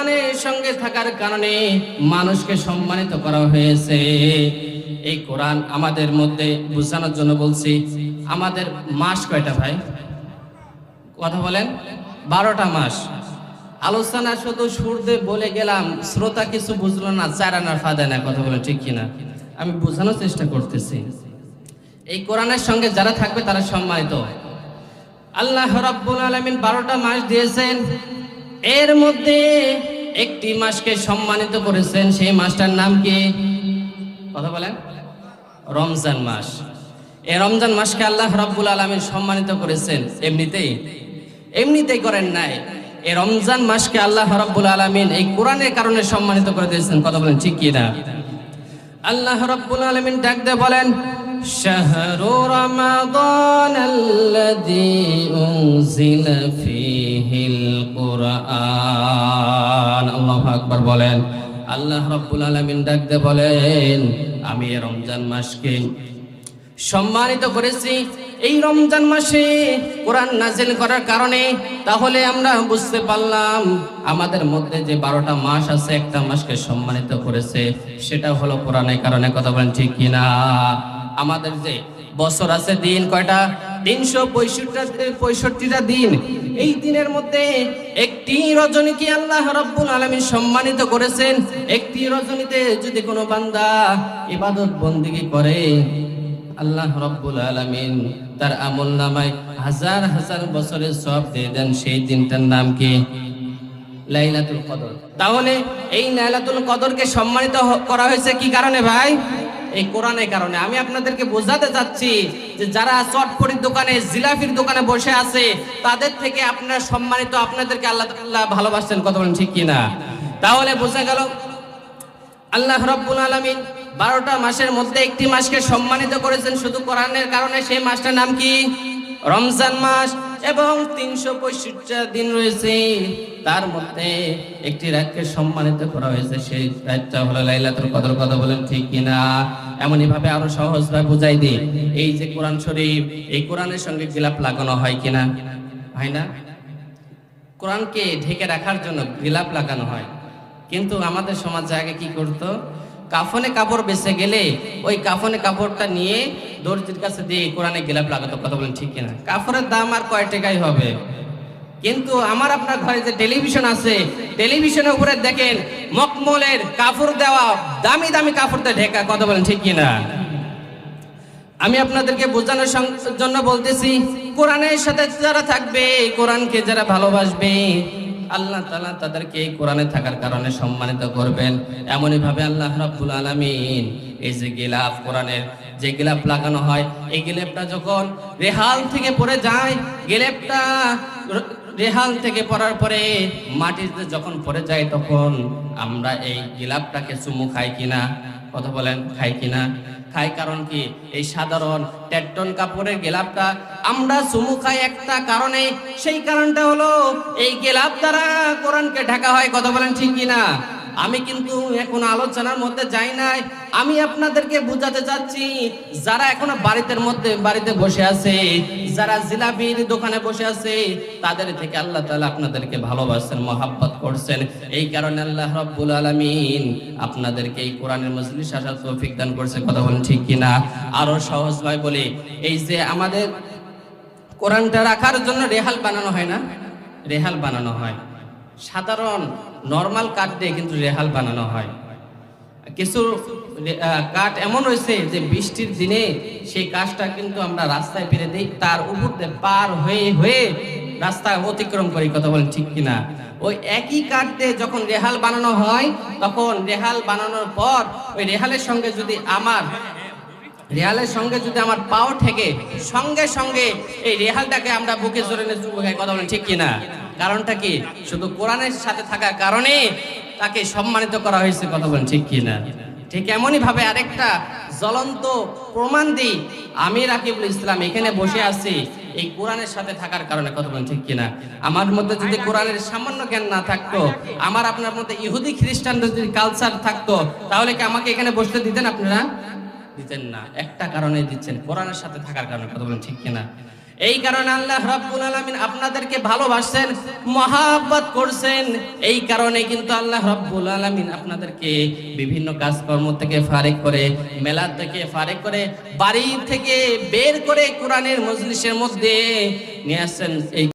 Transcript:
কোরআনের সঙ্গে থাকার কারণে মানুষকে সম্মানিত করা হয়েছে। এই কোরআন আমাদের মধ্যে বোঝানোর জন্য বলছি, আমাদের মাস কয়টা ভাই? কথা বলেন, বারোটা মাস। আলোচনা শুধু সুরদে বলে গেলাম, শ্রোতা কিছু বুঝলো না চারানার ফাদে না কথা বলেন ঠিক কিনা? আমি বোঝানোর চেষ্টা করতেছি। এই কোরআনের সঙ্গে যারা থাকবে তারা সম্মানিত। আল্লাহ রাব্বুল আলামিন বারোটা মাস দিয়েছেন এর মধ্যে একটি মাসকে সম্মানিত করেছেন সেই মাসটার নাম কি? কথা বলেন। রমজান মাস। এই রমজান মাসকে আল্লাহ রাব্বুল আলামিন সম্মানিত করেছেন। এমনিতেই? এমনিতেই করেন নাই। এই রমজান মাসকে আল্লাহ রাব্বুল আলামিন এই কোরআনের কারণে সম্মানিত করে দিয়েছেন। কথা বলেন, ঠিক কি না? আল্লাহ রাব্বুল আলামিন ডাক দিয়ে বলেন শাহরু রমাদান আল্লাযী উনজিলা ফীহিল কুরআন আল্লাহু আকবার বলেন আল্লাহ আলামিন ডাক দিয়ে বলেন, আমি রমজান মাসকে সম্মানিত করেছি। এই রমজান মাসে কোরআন নাজিল করার কারণে, তাহলে আমরা বুঝতে পারলাম আমাদের মধ্যে যে বারোটা মাস আছে, একটা মাসকে সম্মানিত করেছে। সেটা হলো কোরআনের কারণে, কথা বলেন ঠিক কিনা? আমাদের যে বছর আছে দিন কয়টা? তিনশো পঁয়ষট্টি পঁয়ষট্টিটা দিন। এই দিনের মধ্যে একটি রজনীকে আল্লাহ রব্বুল আলমী সম্মানিত করেছেন? একটি রজনীতে যদি কোনো বান্দা ইবাদত বন্দিগি করে, আল্লাহ রব্বুল আলামিন তার আমল নামায় হাজার হাজার বছরের সব দিয়ে দেন, সেই দিনটার নাম কি? লাইলাতুল কদর। তাহলে এই লাইলাতুল কদরকে সম্মানিত করা হয়েছে কি কারণে ভাই? এই কোরআনের কারণে। আমি আপনাদেরকে বোঝাতে চাচ্ছি যে যারা চটপটির দোকানে, জিলাফির দোকানে বসে আছে, তাদের থেকে আপনারা সম্মানিত, আপনাদেরকে আল্লাহ তাআলা ভালোবাসছেন। কথা বলেন ঠিক কিনা? তাহলে বোঝা গেল, আল্লাহ রব্বুল আলামিন বারোটা মাসের মধ্যে একটি মাসকে সম্মানিত করেছেন শুধু কোরআনের কারণে। সেই মাসটার নাম কি? রমজান মাস। এবং তিনশো পঁয়ষট্টি দিন রয়েছে। তার মধ্যে একটি রাতকে সম্মানিত করা হয়েছে। সেই রাতটা হলো লাইলাতুল কদর কথা বলেন ঠিক কিনা? এমনই ভাবে আরও সহজ সহজভাবে বুঝাই দিই। এই যে কোরআন শরীফ, এই কোরআনের সঙ্গে গিলাপ লাগানো হয় কিনা? হয় না? কোরআনকে ঢেকে রাখার জন্য গিলাপ লাগানো হয়। কিন্তু আমাদের সমাজে আগে কি করতো? কাফনে কাপড় বেঁচে গেলে ওই কাফনে কাপড়টা নিয়ে দর্জির কাছে দিয়ে কোরআনে গিলাপ লাগাতো, কথা বলেন ঠিক কিনা? কাপড়ের দাম আর কয় টাকাই হবে? কিন্তু আমার আপনার ঘরে যে টেলিভিশন আছে, টেলিভিশনের উপরে দেখেন মকমলের কাপড় দেওয়া, দামি দামি কাপড় দিয়ে ঢেকা, কথা বলেন ঠিক কিনা? আমি আপনাদেরকে বোঝানোর জন্য বলতেছি, কোরআনের সাথে যারা থাকবে কোরআনকে যারা ভালোবাসবে, আল্লাহ তাআলা তাদেরকে কোরআনে থাকার কারণে সম্মানিত করবেন। এমনই ভাবে আল্লাহ রাব্বুল আলামিন এই যে গিলাফ কোরআনের যে গিলাফ লাগানো হয়, এই গিলাফটা যখন রেহাল থেকে পড়ে যায়, গিলাফটা রেহাল থেকে পড়ার পরে মাটিতে যখন পড়ে যায় তখন আমরা এই গিলাফটাকে চুমু খাই কিনা? কথা বলেন, খাই কিনা? খাই কারণ কি? এই সাধারণ টেট্টন কাপড়ের গেলাপটা আমরা চুমু খাই একটা কারণে, সেই কারণটা হলো এই গেলাপ দ্বারা কোরআনকে ঢাকা হয়, কথা বলেন ঠিক কিনা? আমি কিন্তু এখন আলোচনার মধ্যে যাই নাই। আমি আপনাদেরকে বুঝাতে চাচ্ছি, যারা এখনও বাড়িতে মধ্যে, বাড়িতে বসে আছে, যারা জিলাপির দোকানে বসে আছে, তাদের থেকে আল্লাহ তাআলা আপনাদেরকে ভালোবাসেন মহাব্বত করছেন। এই কারণে আল্লাহ রাব্বুল আলামিন আপনাদেরকে এই কোরআনের মজলিস আসার তৌফিক দান করছে। কথা বলেন ঠিক কিনা? আরও সহজ ভাই বলি, এই যে আমাদের কোরআনটা রাখার জন্য রেহাল বানানো হয় না? রেহাল বানানো হয়। সাধারণ নর্মাল কাঠ দিয়ে কিন্তু রেহাল বানানো হয়। কিছু কাঠ এমন হয়েছে যে বৃষ্টির দিনে সেই কাঠটা কিন্তু আমরা রাস্তায় ফেলে দিই, তার উপর পার হয়ে হয়ে রাস্তা অতিক্রম করি, কথা বলেন ঠিক কিনা? ওই একই কাঠ দিয়ে যখন রেহাল বানানো হয়, তখন রেহাল বানানোর পর ওই রেহালের সঙ্গে যদি আমার, রেহালের সঙ্গে যদি আমার পাও ঠেকে, সঙ্গে সঙ্গে এই রেহালটাকে আমরা বুকে জোরে কথা বলেন ঠিক কিনা? কারণটা কি? শুধু কোরআনের সাথে থাকার কারণে তাকে সম্মানিত করা হয়েছে, কথা বলেন ঠিক কিনা? ঠিক এমনই ভাবে আরেকটা জ্বলন্ত প্রমাণ দিই। আমি রাকিবুল ইসলাম, এখানে বসে আছি, এই কোরআনের সাথে থাকার কারণে, কথা বলেন ঠিক কিনা? আমার মধ্যে যদি কোরআনের সামান্য জ্ঞান না থাকতো, আমার আপনার মধ্যে ইহুদি খ্রিস্টানদের যদি কালচার থাকতো, তাহলে কি আমাকে এখানে বসতে দিতেন আপনারা? দিতেন না। একটা কারণে দিচ্ছেন, কোরআনের সাথে থাকার কারণে, কথা বলেন ঠিক কিনা? এই কারণে আল্লাহ রাব্বুল আলামিন আপনাদেরকে ভালোবাসেন মহাব্বত করছেন। এই কারণে কিন্তু আল্লাহ রাব্বুল আলামিন আপনাদেরকে বিভিন্ন কাজকর্ম থেকে ফারেক করে মেলা থেকে ফারেক করে, বাড়ি থেকে বের করে কোরআনের মজলিসের মধ্যে নিয়ে আসছেন। এই